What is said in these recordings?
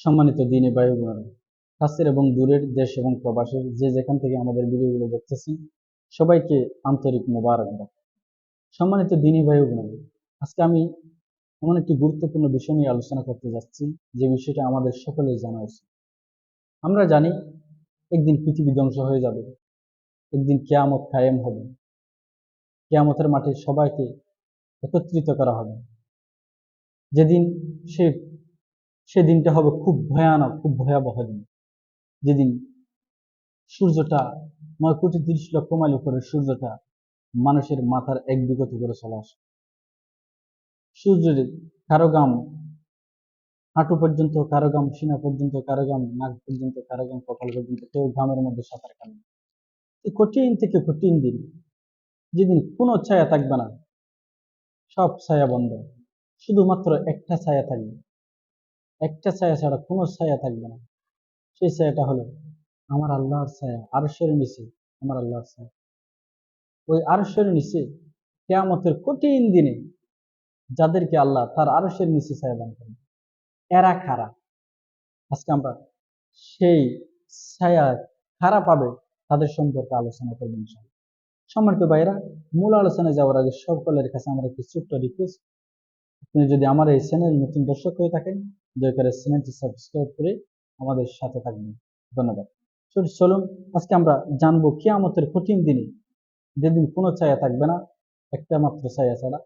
সম্মানিত দিনে বায়ু বোনেরা আজকে আমি এমন একটি গুরুত্বপূর্ণ বিষয় নিয়ে আলোচনা করতে যাচ্ছি, যে বিষয়টা আমাদের সকলে জানা উচিত। আমরা জানি, একদিন পৃথিবী ধ্বংস হয়ে যাবে, একদিন কেয়ামত কায়েম হবে। কেয়ামতের মাঠে সবাইকে একত্রিত করা হবে। যেদিন সে সে দিনটা হবে খুব ভয়ানক, খুব ভয়াবহ দিন। যেদিন সূর্যটা নয় কোটি তিরিশ লক্ষ মাইল উপরে সূর্যটা মানুষের মাথার এক বিগত করে চলে আসে। সূর্যের কারও গাম হাঁটু পর্যন্ত কারও গাম সিনা পর্যন্ত কারও গাম নাক পর্যন্ত কারও গাম কপাল পর্যন্ত কেউ ঘামের মধ্যে সাঁতার কাটে এই কঠিন থেকে কঠিন দিন যেদিন কোনো ছায়া থাকবে না, সব ছায়া বন্ধ। শুধুমাত্র একটা ছায়া থাকবে। একটা ছায়া ছাড়া কোনো ছায়া থাকবে না। সেই ছায়াটা হলো আমার আল্লাহর ছায়া, আরশের নিচে আমার আল্লাহর ছায়া। ওই আরশের নিচে কেয়ামতের কঠিন দিনে যাদেরকে আল্লাহ তার আরশের নিচে ছায়া দান করেন, এরা খারা আজকে আমরা সেই ছায়া খারা পাবে তাদের সম্পর্কে আলোচনা করব ইনশাআল্লাহ। সম্মানিত ভাইরা মূল আলোচনায় যাওয়ার আগে সকলের কাছে আমার একটি ছোট্ট রিকোয়েস্ট আপনি যদি আমার এই চ্যানেল নতুন দর্শক হয়ে থাকেন, দয়া করে চ্যানেলটি সাবস্ক্রাইব করে আমাদের সাথে থাকবেন। ধন্যবাদ। চল- চলুন, আজকে আমরা জানব কিয়ামতের কঠিন দিনে যেদিন কোনো ছায়া থাকবে না, একটা মাত্র ছায়া ছাড়া,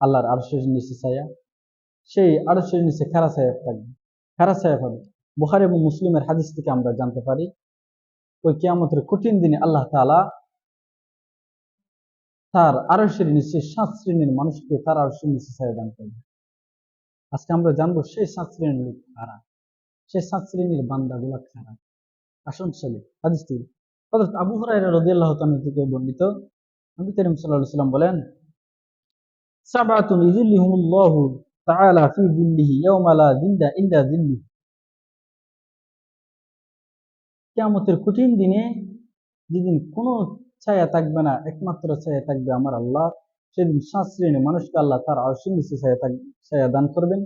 আল্লাহর আরশের নিচে ছায়া, সেই আরশের নিচে খারা ছায়া থাকবে। খারা ছায়া হবে। বুখারি এবং মুসলিমের হাদিস থেকে আমরা জানতে পারি, ওই কিয়ামতের কঠিন দিনে আল্লাহ তাআলা তার আরশের নিচে, সাত শ্রেণির মানুষকে তার আরশের নিচে ছায়া দান করবে। আজকে আমরা জানব সেই সাত শ্রেণির লোক কারা? সেই সাত শ্রেণির বান্দাগুলা কারা? আসুন চলে। হাদিসটি হযরত আবু তাআলা থেকে বর্ণিত। নবী করিম ওয়াসাল্লাম বলেন সাবআতুন ইযিল্লিহুমুল্লাহু তাআলা ফি যিল্লিহি ইয়াওমা লা যিল্লা ইল্লা যিল্লিহি কিয়ামতের কঠিন দিনে যেদিন কোনো ছায়া থাকবে না, একমাত্র ছায়া থাকবে আমার আল্লাহ। সেদিন সাত শ্রেণির মানুষকে আল্লাহ তার আরশের নিচে ছায়া ছায়া দান করবেন।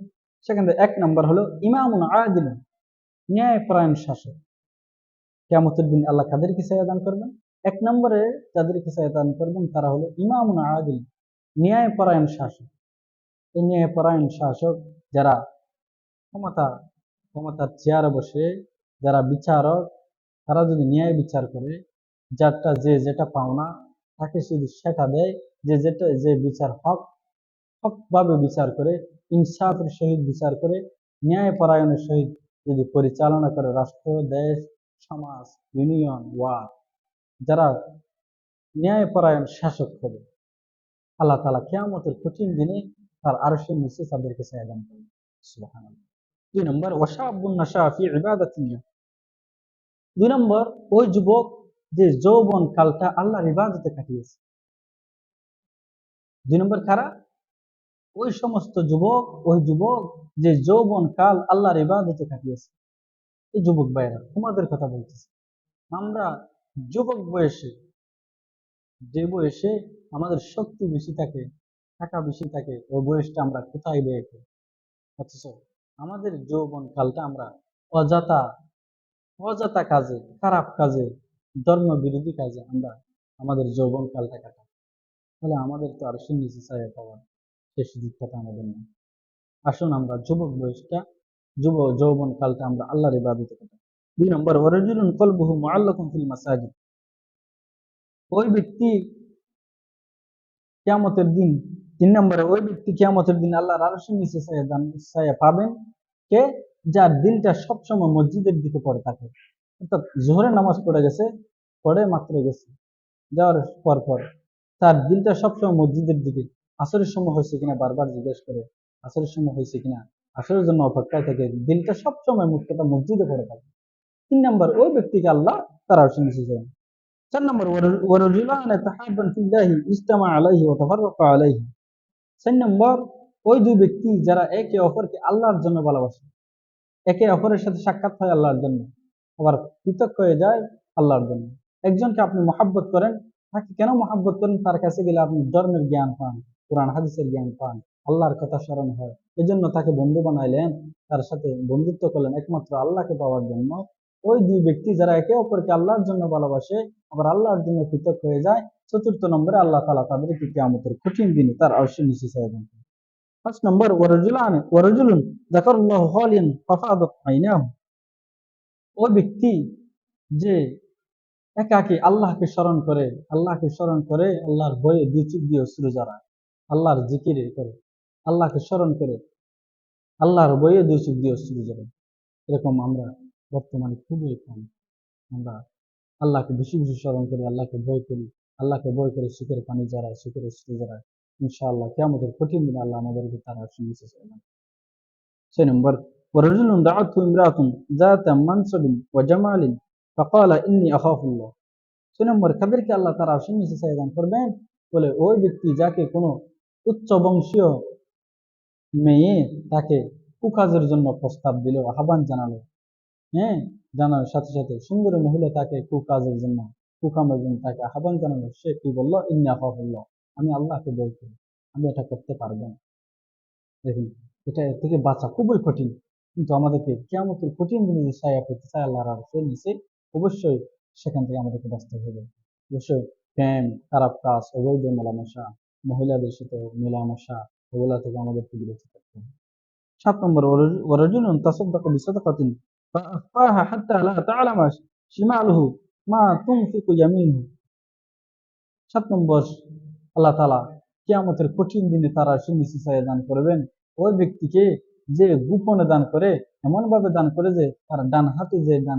সেখান থেকে এক নম্বর হলো ইমামুন আদিল, ন্যায়পরায়ণ শাসক। কেমতের দিন আল্লাহ কাদেরকে ছায়া দান করবেন? এক নম্বরে যাদেরকে ছায়া দান করবেন তারা হলো ইমামুন আদিল, ন্যায়পরায়ণ শাসক। এই ন্যায়পরায়ণ শাসক যারা ক্ষমতা, ক্ষমতার চেয়ারে বসে, যারা বিচারক, তারা যদি ন্যায় বিচার করে যারটা যে যেটা পাওনা, তাকে শুধু সেটা দেয়, যে যেটা, যে বিচার হক, হকভাবে বিচার করে, ইনসাফের সহিত বিচার করে ন্যায় পরায়ণের সহিত যদি পরিচালনা করে রাষ্ট্র, দেশ, সমাজ, ইউনিয়ন, ওয়ার্ড, যারা ন্যায় পরায়ণ শাসক হবে, আল্লাহ তালা কেয়ামতের কঠিন দিনে তার আরশের নিচে তাদেরকে সায়দান সুবহানাল্লাহ। দুই নম্বর ওয়াশাবুন নাশা ফি দুই নম্বর, ওই যুবক যে যৌবন কালটা আল্লাহর ইবাদতে কাটিয়েছে। দুই নম্বর কারা ওই সমস্ত যুবক, ওই যুবক যে যৌবন কাল আল্লাহর ইবাদতে কাটিয়েছে। এই যুবক ভাইরা তোমাদের কথা বলতেছে। আমরা যুবক বয়সে, যে বয়সে আমাদের শক্তি বেশি থাকে, টাকা বেশি থাকে, ওই বয়সটা আমরা কোথায় ব্যয় করি? অথচ আমাদের যৌবন কালটা আমরা অযথা অযথা কাজে, খারাপ কাজে ধর্ম বিরোধী কাজে আমরা আমাদের যৌবন কালটা কাটাই তাহলে আমাদের তো আর নিচে ছায়া পাওয়ার সে সুযোগটা আমাদের নেই আসুন আমরা যুবক বয়সটা, যুব যৌবন কালটা আমরা আল্লাহর ইবাদতে কাটাই। দুই নম্বর, ওয়ারাজুলুন কলবুহু মুআল্লাকুম ফিল মাসাজিদ। ওই ব্যক্তি কিয়ামতের দিন, তিন নম্বরে, ওই ব্যক্তি কিয়ামতের দিন আল্লাহর আরশের নিচে ছায়া পাবেন। কে? যার দিলটা সবসময় মসজিদের দিকে পড়ে থাকে। অর্থাৎ জোহরের নামাজ পড়ে গেছে পড়ে মাত্র গেছে। যাওয়ার পর পর। তার দিলটা সবসময় মসজিদের দিকে। আসরের সময় হয়েছে কিনা বারবার জিজ্ঞেস করে, আসরের সময় হয়েছে কিনা? আসরের জন্য অপেক্ষায় থাকে। দিলটা সবসময় মুক্তটা মসজিদে পড়ে থাকে। তিন নম্বর ওই ব্যক্তিকে আল্লাহ তার আরশের নিচে চার নম্বর ইজতামা আলাইহি তাফাররাকা আলাইহি। চার নম্বর, ওই দুই ব্যক্তি যারা একে অপরকে আল্লাহর জন্য ভালোবাসে। একে অপরের সাথে সাক্ষাৎ হয় আল্লাহর জন্য। আবার পৃথক হয়ে যায় আল্লাহর জন্য। একজনকে আপনি মহাব্বত করেন, তাকে কেন মহাব্বত করেন? তার কাছে গেলে আপনি ধর্মের জ্ঞান পান, কোরআন, হাদিসের জ্ঞান পান, আল্লাহর কথা স্মরণ হয়। এই জন্য তাকে বন্ধু বানাইলেন, তার সাথে বন্ধুত্ব করলেন একমাত্র আল্লাহকে পাওয়ার জন্য। ওই দুই ব্যক্তি যারা একে অপরকে আল্লাহর জন্য ভালোবাসে, আবার আল্লাহর জন্য পৃথক হয়ে যায়, চতুর্থ নম্বরে আল্লাহ তালা তাদেরকে কেয়ামতের কঠিন দিনে তার অবশ্যই নিচে চাইবেন পাঁচ নম্বর, ওয়ারজুলান, ওয়ারজুলুন যাকারুল্লাহ আইনাহু ব্যক্তি যে একাকি আল্লাহকে স্মরণ করে, আল্লাহকে স্মরণ করে আল্লাহর ভয়ে দুই চোখ দিয়ে অশ্রু জড়ায়, আল্লাহর জিকিরে করে, আল্লাহকে স্মরণ করে আল্লাহর বইয়ে দুই চোখ দিয়ে অশ্রু জড়ায়। এরকম আমরা বর্তমানে খুবই কম। আমরা আল্লাহকে বেশি বেশি স্মরণ করি, আল্লাহকে বই করি, আল্লাহকে ভয় করে সুখের পানি জড়ায়, সুখের অশ্রু জড়ায়। ইনশাআল্লাহ কে আমাদের কঠিন দিন আল্লাহ আমাদেরকে তারা শুনেছে ছয় নম্বর ورجل دعته امرأة ذات منصب وجمال فقال إني أخاف الله ছয় নম্বর কাদেরকে আল্লাহ তারা শুনেছে সাইদান করবেন বলে ওই ব্যক্তি যাকে কোনো উচ্চ বংশীয় মেয়ে তাকে কুকাজের জন্য প্রস্তাব দিল আহ্বান জানালো হ্যাঁ জানার সাথে সাথে সুন্দর মহিলা তাকে কুকাজের জন্য কুকামের জন্য তাকে আহ্বান জানালো সে কি বললো ইন্নি আফাফুল্লাহ আমি আল্লাহকে বই করি আমি এটা করতে পারবো না দেখুন এটা এর থেকে বাঁচা খুবই কঠিন কিন্তু আমাদেরকে কেমতের কঠিন দিনে যে সায়া পেতে চায় আল্লাহর আরশের নিচে অবশ্যই সেখান থেকে আমাদেরকে বাঁচতে হবে অবশ্যই প্রেম খারাপ কাজ অবৈধ মেলামেশা মহিলাদের সাথে মেলামেশা ওগুলা থেকে আমাদেরকে বিরত থাকতে হবে সাত নম্বর ورجل تصدق بصدقة فأخفاها حتى لا تعلم شماله ما تنفق يمينه সাত নম্বর আল্লাহ তালা কিয়ামতের কঠিন দিনে তারা সুনিশ্চিত দান করবেন ওই ব্যক্তিকে যে গোপনে দান করে এমন ভাবে দান করে যে তার ডান হাতে যে দান